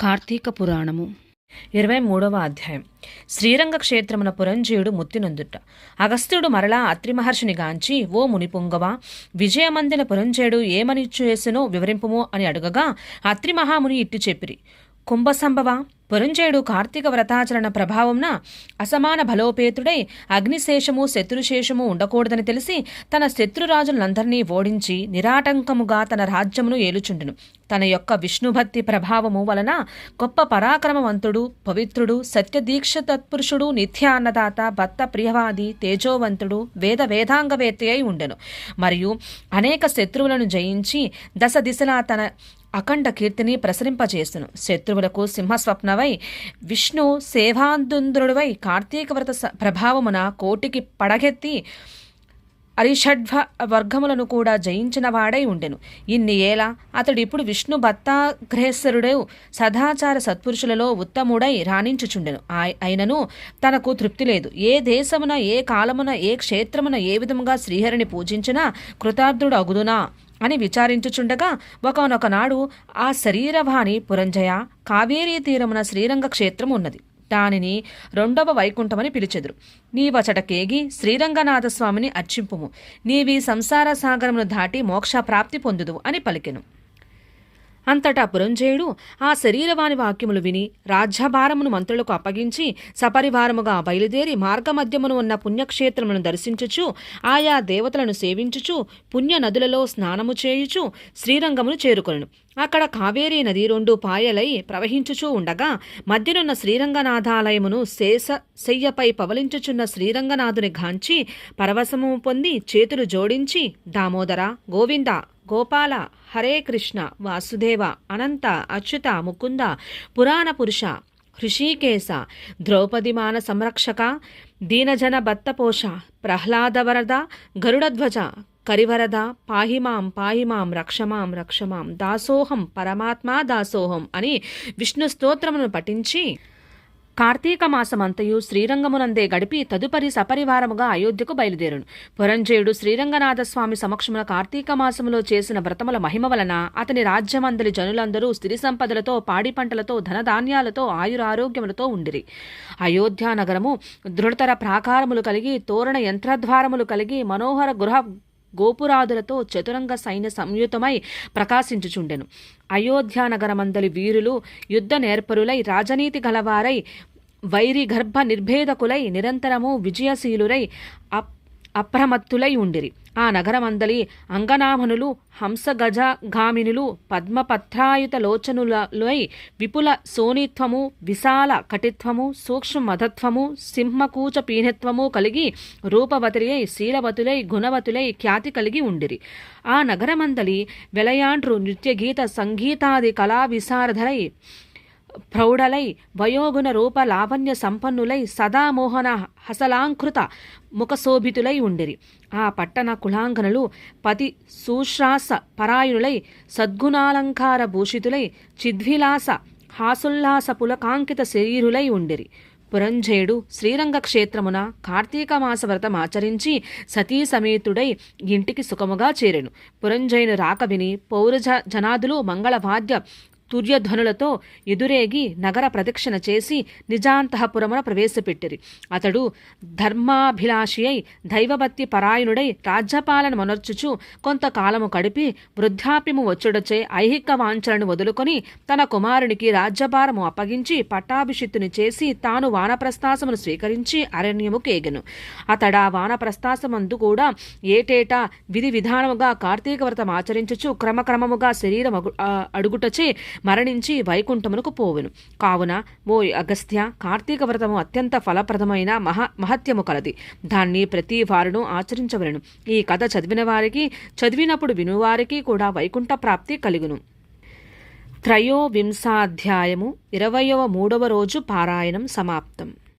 కార్తీక పురాణము. ఇరవై మూడవ అధ్యాయం. శ్రీరంగ క్షేత్రమున పురంజీయుడు ముత్తినందుట. అగస్త్యుడు మరలా అత్రి మహర్షిని గాంచి ఓ మునిపుంగవ విజయమందిన పురంజయుడు ఏమని చేసినో వివరింపుము అని అడుగగా అత్రి మహాముని ఇట్టి చెప్పిరి. కుంభసంభవ పురంజయుడు కార్తీక వ్రతాచరణ ప్రభావంన అసమాన బలోపేతుడై అగ్నిశేషము శత్రుశేషము ఉండకూడదని తెలిసి తన శత్రురాజులందరినీ ఓడించి నిరాటంకముగా తన రాజ్యమును ఏలుచుండును. తన యొక్క విష్ణుభక్తి ప్రభావము వలన గొప్ప పరాక్రమవంతుడు పవిత్రుడు సత్యదీక్ష తత్పురుషుడు నిత్యాన్నదాత భక్త ప్రియవాది తేజోవంతుడు వేద వేదాంగవేత్త అయి ఉండెను. మరియు అనేక శత్రువులను జయించి దశ దిశలా తన అఖండ కీర్తిని ప్రసరింపజేసును శత్రువులకు సింహస్వప్న సింహస్వప్నవై విష్ణు సేవాందుంద్రుడివై కార్తీక వ్రత ప్రభావమున కోటికి పడగెత్తి అరిషడ్వ వర్గములను కూడా జయించిన వాడై ఉండెను. ఇన్ని ఏల అతడిప్పుడు విష్ణు భక్తాగ్రేసరుడు సదాచార సత్పురుషులలో ఉత్తముడై రాణించుచుండెను. అయినను తనకు తృప్తి లేదు. ఏ దేశమున ఏ కాలమున ఏ క్షేత్రమున ఏ విధముగా శ్రీహరిని పూజించినా కృతార్థుడు అగుదునా అని విచారించుచుండగా ఒకనొకనాడు ఆ శరీరవాణి పురంజయ కావేరీ తీరమున శ్రీరంగ క్షేత్రం ఉన్నది. దానిని రెండవ వైకుంఠమని పిలిచెదురు. నీవచటకేగి శ్రీరంగనాథ శ్రీరంగనాథస్వామిని అర్చింపుము. నీవి సంసార సాగరమును దాటి మోక్ష ప్రాప్తి పొందుదు అని పలికెను. అంతటా పురంజయుడు ఆ శరీరవాణి వాక్యములు విని రాజ్యభారమును మంత్రులకు అప్పగించి సపరివారముగా బయలుదేరి మార్గమధ్యమును ఉన్న పుణ్యక్షేత్రములను దర్శించుచు ఆయా దేవతలను సేవించుచు పుణ్య నదులలో స్నానము చేయుచు శ్రీరంగమును చేరుకొను అక్కడ కావేరీ నది రెండు పాయలై ప్రవహించుచూ ఉండగా మధ్యనున్న శ్రీరంగనాథాలయమును శేష శయ్యపై పవలించుచున్న శ్రీరంగనాథుని గాంచి పరవశము పొంది చేతులు జోడించి దామోదర గోవింద గోపాల హరే కృష్ణ వాసుదేవ అనంత అచ్యుత ముకుంద పురాణ పురుష హృషీకేశ ద్రౌపదిమాన సంరక్షక దీనజన బత్తపోష ప్రహ్లాదవరద గరుడధ్వజ కరివరద పాహిమాం పాహిమాం రక్షమాం రక్షమాం దాసోహం పరమాత్మా దాసోహం అని విష్ణు స్తోత్రమును పఠించి కార్తీక మాసమంతయు శ్రీరంగమునందే గడిపి తదుపరి సపరివారముగా అయోధ్యకు బయలుదేరును. పురంజయుడు శ్రీరంగనాథస్వామి సమక్షమున కార్తీక మాసములో చేసిన వ్రతముల మహిమ వలన అతని రాజ్యమందలి జనులందరూ స్థిరి సంపదలతో పాడి పంటలతో ధనధాన్యాలతో ఆయురారోగ్యములతో ఉండిరి. అయోధ్యా నగరము దృఢతర ప్రాకారములు కలిగి తోరణ యంత్రద్వారములు కలిగి మనోహర గృహ గోపురాదులతో చతురంగ సైన్య సంయుతమై ప్రకాశించుచుండెను. అయోధ్య నగరమందలి వీరులు యుద్ధ నేర్పరులై రాజనీతి గలవారై వైరి గర్భ నిర్భేదకులై నిరంతరము విజయశీలురై అప్ అప్రమత్తులై ఉండిరి. ఆ నగరమందలి అంగనామనులు హంసగజగామినులు పద్మపత్రాయుత లోచనులై విపుల సోనిత్వము విశాల కటిత్వము సూక్ష్మ మధత్వము సింహకూచ పీనత్వము కలిగి రూపవతులై శీలవతులై గుణవతులై ఖ్యాతి కలిగి ఉండిరి. ఆ నగరమందలి వెలయాండ్రు నృత్యగీత సంగీతాది కళా విశారధరై ప్రౌఢలై వయోగుణ రూప లావణ్య సంపన్నులై సదామోహన హసలాంకృత ముఖశోభితులై ఉండిరి. ఆ పట్టణ కులాంగనులు పతి సుశ్రాస పరాయుణులై సద్గుణాలంకార భూషితులై చిద్విలాస హాసుల్లాస పులకాంకిత శరీరులై ఉండిరి. పురంజయుడు శ్రీరంగ క్షేత్రమున కార్తీక మాస వ్రతం ఆచరించి సతీ సమేతుడై ఇంటికి సుఖముగా చేరెను. పురంజయుని రాక విని పౌరజ జనాదులు మంగళవాద్య తుర్యధ్వనులతో ఎదురేగి నగర ప్రదక్షిణ చేసి నిజాంతఃపురమున ప్రవేశపెట్టిరి. అతడు ధర్మాభిలాషి అయి దైవభక్తి పరాయణుడై రాజ్యపాలన మొనర్చుచు కొంతకాలము గడిపి వృద్ధాప్యము వచ్చుడచే ఐహిక వాంఛలను వదులుకొని తన కుమారునికి రాజ్యభారము అప్పగించి పట్టాభిషిత్తుని చేసి తాను వానప్రస్థాసమును స్వీకరించి అరణ్యము కేగెను. అతడా వానప్రస్థాసమందు కూడా ఏటేటా విధి విధానముగా కార్తీక వ్రతం ఆచరించుచు క్రమక్రమముగా శరీరం అగు- అడుగుటచే మరణించి వైకుంఠమునకు పోవును. కావున ఓ అగస్త్య కార్తీక వ్రతము అత్యంత ఫలప్రదమైన మహా మహత్యము కలది. దాన్ని ప్రతి వారును ఆచరించవలను. ఈ కథ చదివిన వారికి చదివినప్పుడు వినువారికి కూడా వైకుంఠ ప్రాప్తి కలుగును. త్రయోవింశాధ్యాయము ఇరవయవ మూడవ రోజు పారాయణం సమాప్తం.